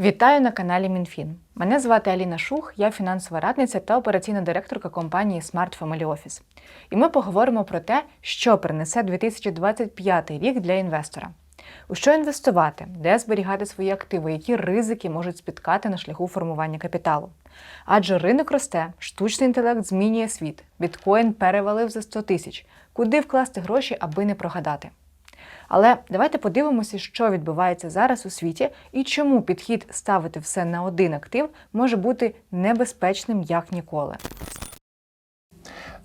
Вітаю на каналі МінФін. Мене звати Аліна Шух, я фінансова радниця та операційна директорка компанії Smart Family Office. І ми поговоримо про те, що принесе 2025 рік для інвестора. У що інвестувати, де зберігати свої активи, які ризики можуть спіткати на шляху формування капіталу. Адже ринок росте, штучний інтелект змінює світ, біткоін перевалив за 100 тисяч. Куди вкласти гроші, аби не прогадати? Але давайте подивимося, що відбувається зараз у світі і чому підхід ставити все на один актив може бути небезпечним як ніколи.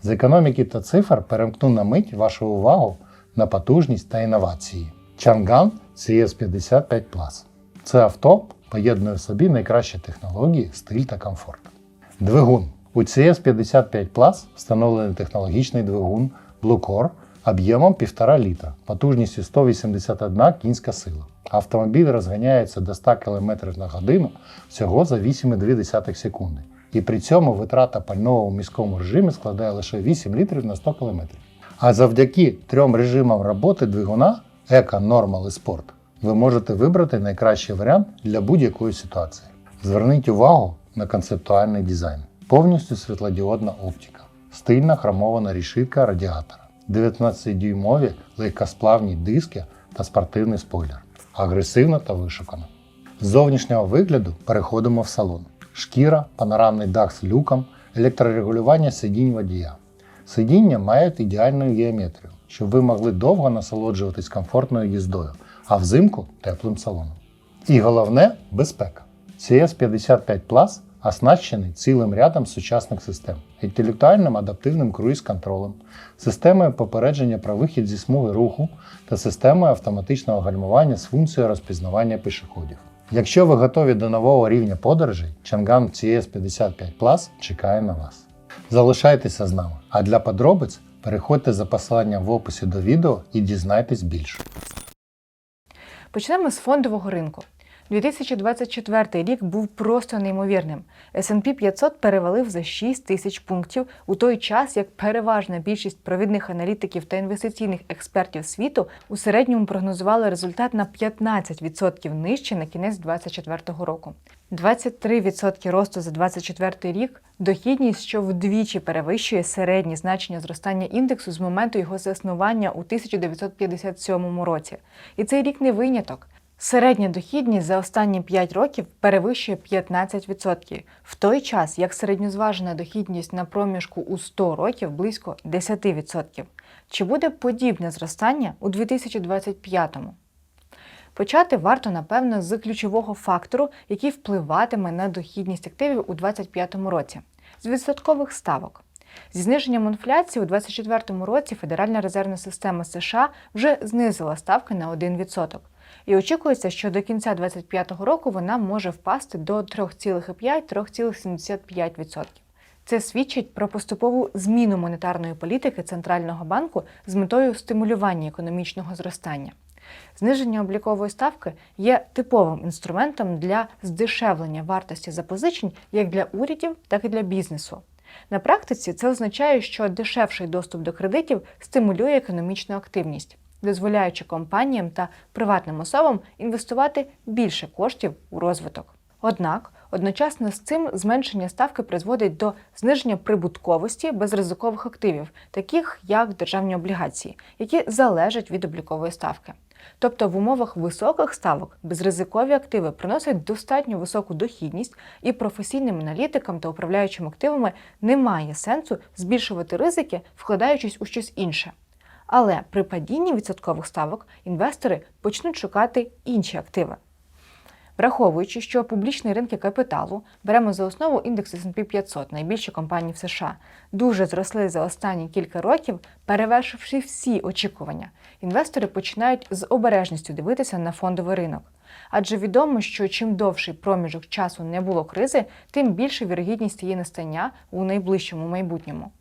З економіки та цифр перемкну на мить вашу увагу на потужність та інновації. Chang'an CS55 Plus. Це авто поєднує в собі найкращі технології, стиль та комфорт. Двигун. У CS55 Plus встановлений технологічний двигун Bluecore об'ємом 1,5 літра, потужністю 181 кінська сила. Автомобіль розганяється до 100 км на годину всього за 8,2 секунди. І при цьому витрата пального у міському режимі складає лише 8 літрів на 100 км. А завдяки трьом режимам роботи двигуна Еко, Normal і Sport ви можете вибрати найкращий варіант для будь-якої ситуації. Зверніть увагу на концептуальний дизайн. Повністю світлодіодна оптика, стильна хромована рішитка радіатора, 19-дюймові легкосплавні диски та спортивний спойлер. Агресивно та вишукано. З зовнішнього вигляду переходимо в салон. Шкіра, панорамний дах з люком, електрорегулювання сидінь водія. Сидіння мають ідеальну геометрію, щоб ви могли довго насолоджуватись комфортною їздою, а взимку теплим салоном. І головне безпека. CS55 Plus оснащений цілим рядом сучасних систем, інтелектуальним адаптивним круїз-контролем, системою попередження про вихід зі смуги руху та системою автоматичного гальмування з функцією розпізнавання пішоходів. Якщо ви готові до нового рівня подорожей, Chang'an CS55 Plus чекає на вас. Залишайтеся з нами, а для подробиць переходьте за посиланням в описі до відео і дізнайтесь більше. Почнемо з фондового ринку. 2024 рік був просто неймовірним. S&P 500 перевалив за 6 тисяч пунктів у той час, як переважна більшість провідних аналітиків та інвестиційних експертів світу у середньому прогнозували результат на 15% нижче на кінець 2024 року. 23% росту за 2024 рік дохідність, що вдвічі перевищує середнє значення зростання індексу з моменту його заснування у 1957 році. І цей рік не виняток. Середня дохідність за останні 5 років перевищує 15%, в той час як середньозважена дохідність на проміжку у 100 років близько 10%. Чи буде подібне зростання у 2025-му? Почати варто, напевно, з ключового фактору, який впливатиме на дохідність активів у 2025 році з відсоткових ставок. Зі зниженням інфляції у 2024 році Федеральна резервна система США вже знизила ставки на 1%. І очікується, що до кінця 2025 року вона може впасти до 3,5-3,75%. Це свідчить про поступову зміну монетарної політики центрального банку з метою стимулювання економічного зростання. Зниження облікової ставки є типовим інструментом для здешевлення вартості запозичень як для урядів, так і для бізнесу. На практиці це означає, що дешевший доступ до кредитів стимулює економічну активність, дозволяючи компаніям та приватним особам інвестувати більше коштів у розвиток. Однак одночасно з цим зменшення ставки призводить до зниження прибутковості безризикових активів, таких як державні облігації, які залежать від облікової ставки. Тобто в умовах високих ставок безризикові активи приносять достатньо високу дохідність, і професійним аналітикам та управляючим активами немає сенсу збільшувати ризики, вкладаючись у щось інше. Але при падінні відсоткових ставок інвестори почнуть шукати інші активи. Враховуючи, що публічні ринки капіталу беремо за основу індекс S&P 500, найбільші компанії в США, дуже зросли за останні кілька років, перевершивши всі очікування, інвестори починають з обережністю дивитися на фондовий ринок. Адже відомо, що чим довший проміжок часу не було кризи, тим більша вірогідність її настання у найближчому майбутньому.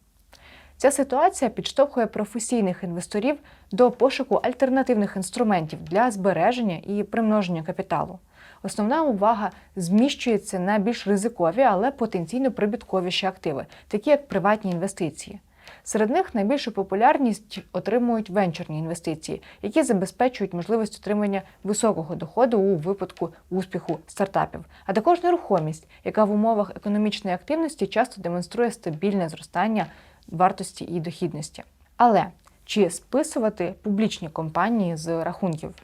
Ця ситуація підштовхує професійних інвесторів до пошуку альтернативних інструментів для збереження і примноження капіталу. Основна увага зміщується на більш ризикові, але потенційно прибутковіші активи, такі як приватні інвестиції. Серед них найбільшу популярність отримують венчурні інвестиції, які забезпечують можливість отримання високого доходу у випадку успіху стартапів, а також нерухомість, яка в умовах економічної активності часто демонструє стабільне зростання вартості і дохідності. Але чи списувати публічні компанії з рахунків?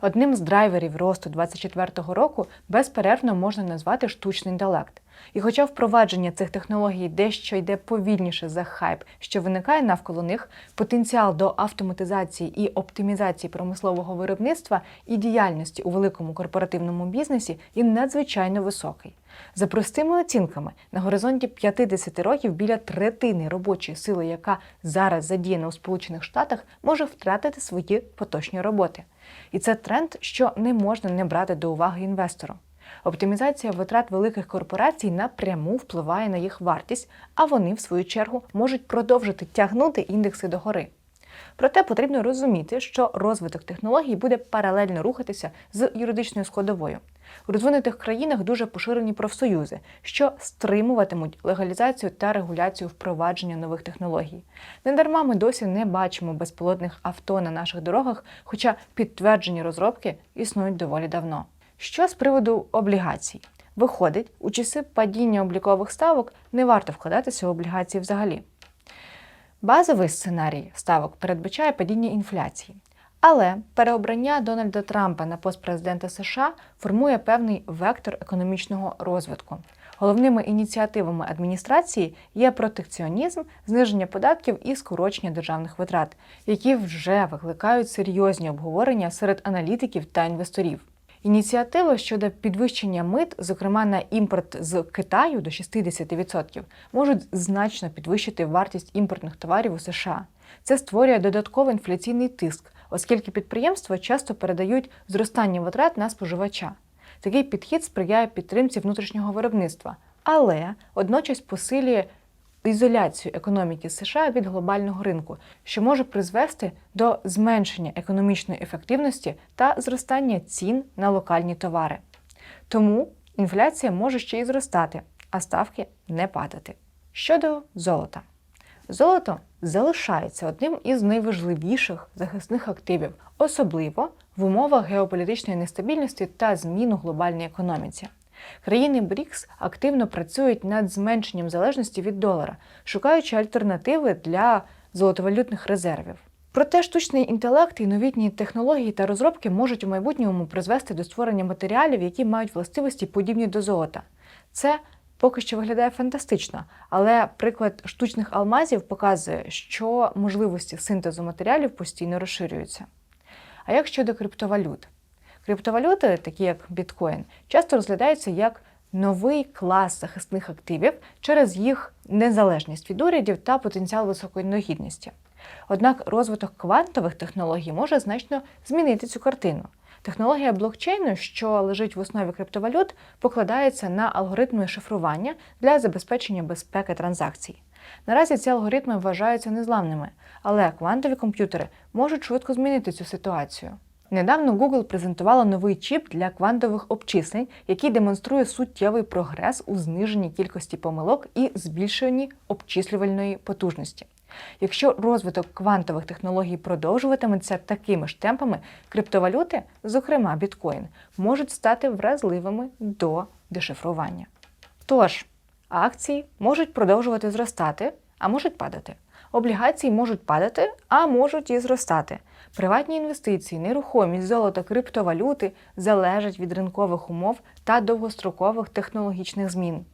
Одним з драйверів росту 2024 року безперервно можна назвати штучний інтелект. І хоча впровадження цих технологій дещо йде повільніше за хайп, що виникає навколо них, потенціал до автоматизації і оптимізації промислового виробництва і діяльності у великому корпоративному бізнесі є надзвичайно високий. За простими оцінками, на горизонті 50 років біля третини робочої сили, яка зараз задіяна у Сполучених Штатах, може втратити свої поточні роботи. І це тренд, що не можна не брати до уваги інвестору. Оптимізація витрат великих корпорацій напряму впливає на їх вартість, а вони, в свою чергу, можуть продовжити тягнути індекси догори. Проте потрібно розуміти, що розвиток технологій буде паралельно рухатися з юридичною складовою. У розвинутих країнах дуже поширені профсоюзи, що стримуватимуть легалізацію та регуляцію впровадження нових технологій. Недарма ми досі не бачимо безпілотних авто на наших дорогах, хоча підтверджені розробки існують доволі давно. Що з приводу облігацій? Виходить, у часи падіння облікових ставок не варто вкладатися в облігації взагалі. Базовий сценарій ставок передбачає падіння інфляції. Але переобрання Дональда Трампа на пост президента США формує певний вектор економічного розвитку. Головними ініціативами адміністрації є протекціонізм, зниження податків і скорочення державних витрат, які вже викликають серйозні обговорення серед аналітиків та інвесторів. Ініціативи щодо підвищення мит, зокрема на імпорт з Китаю до 60%, можуть значно підвищити вартість імпортних товарів у США. Це створює додатковий інфляційний тиск, оскільки підприємства часто передають зростання витрат на споживача. Такий підхід сприяє підтримці внутрішнього виробництва, але одночас посилює ізоляцію економіки США від глобального ринку, що може призвести до зменшення економічної ефективності та зростання цін на локальні товари. Тому інфляція може ще й зростати, а ставки не падати. Щодо золота. Золото залишається одним із найважливіших захисних активів, особливо в умовах геополітичної нестабільності та змін у глобальній економіці. Країни БРІКС активно працюють над зменшенням залежності від долара, шукаючи альтернативи для золотовалютних резервів. Проте штучний інтелект і новітні технології та розробки можуть у майбутньому призвести до створення матеріалів, які мають властивості подібні до золота. Це поки що виглядає фантастично, але приклад штучних алмазів показує, що можливості синтезу матеріалів постійно розширюються. А як щодо криптовалют? Криптовалюти, такі як біткоін, часто розглядаються як новий клас захисних активів через їх незалежність від урядів та потенціал високої дохідності. Однак розвиток квантових технологій може значно змінити цю картину. Технологія блокчейну, що лежить в основі криптовалют, покладається на алгоритми шифрування для забезпечення безпеки транзакцій. Наразі ці алгоритми вважаються незламними, але квантові комп'ютери можуть швидко змінити цю ситуацію. Недавно Google презентувала новий чіп для квантових обчислень, який демонструє суттєвий прогрес у зниженні кількості помилок і збільшенні обчислювальної потужності. Якщо розвиток квантових технологій продовжуватиметься такими ж темпами, криптовалюти, зокрема біткоін, можуть стати вразливими до дешифрування. Тож, акції можуть продовжувати зростати, а можуть падати. Облігації можуть падати, а можуть і зростати. Приватні інвестиції, нерухомість, золото, криптовалюти залежать від ринкових умов та довгострокових технологічних змін.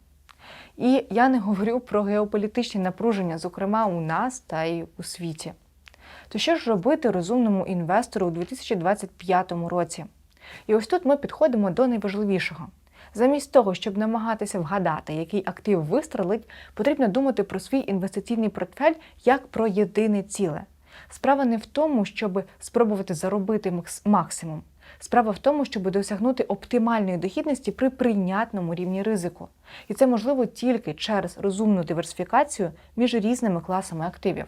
І я не говорю про геополітичні напруження, зокрема у нас та й у світі. То що ж робити розумному інвестору у 2025 році? І ось тут ми підходимо до найважливішого. Замість того, щоб намагатися вгадати, який актив вистрелить, потрібно думати про свій інвестиційний портфель як про єдине ціле. Справа не в тому, щоб спробувати заробити максимум. Справа в тому, щоб досягнути оптимальної дохідності при прийнятному рівні ризику. І це можливо тільки через розумну диверсифікацію між різними класами активів.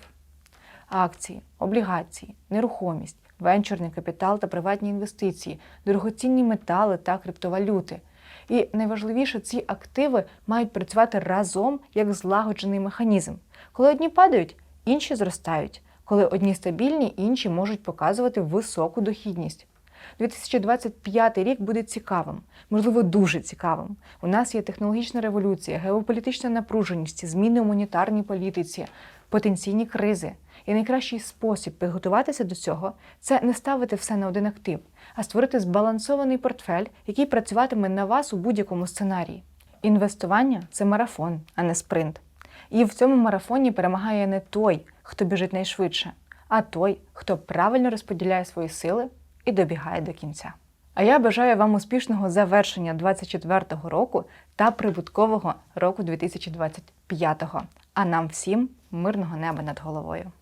Акції, облігації, нерухомість, венчурний капітал та приватні інвестиції, дорогоцінні метали та криптовалюти. І найважливіше, ці активи мають працювати разом як злагоджений механізм. Коли одні падають, Інші зростають, коли одні стабільні, інші можуть показувати високу дохідність. 2025 рік буде цікавим, можливо, дуже цікавим. У нас є технологічна революція, геополітична напруженість, зміни у монетарній політиці, потенційні кризи. І найкращий спосіб підготуватися до цього це не ставити все на один актив, а створити збалансований портфель, який працюватиме на вас у будь-якому сценарії. Інвестування це марафон, а не спринт. І в цьому марафоні перемагає не той, хто біжить найшвидше, а той, хто правильно розподіляє свої сили і добігає до кінця. А я бажаю вам успішного завершення 2024 року та прибуткового року 2025, а нам всім мирного неба над головою.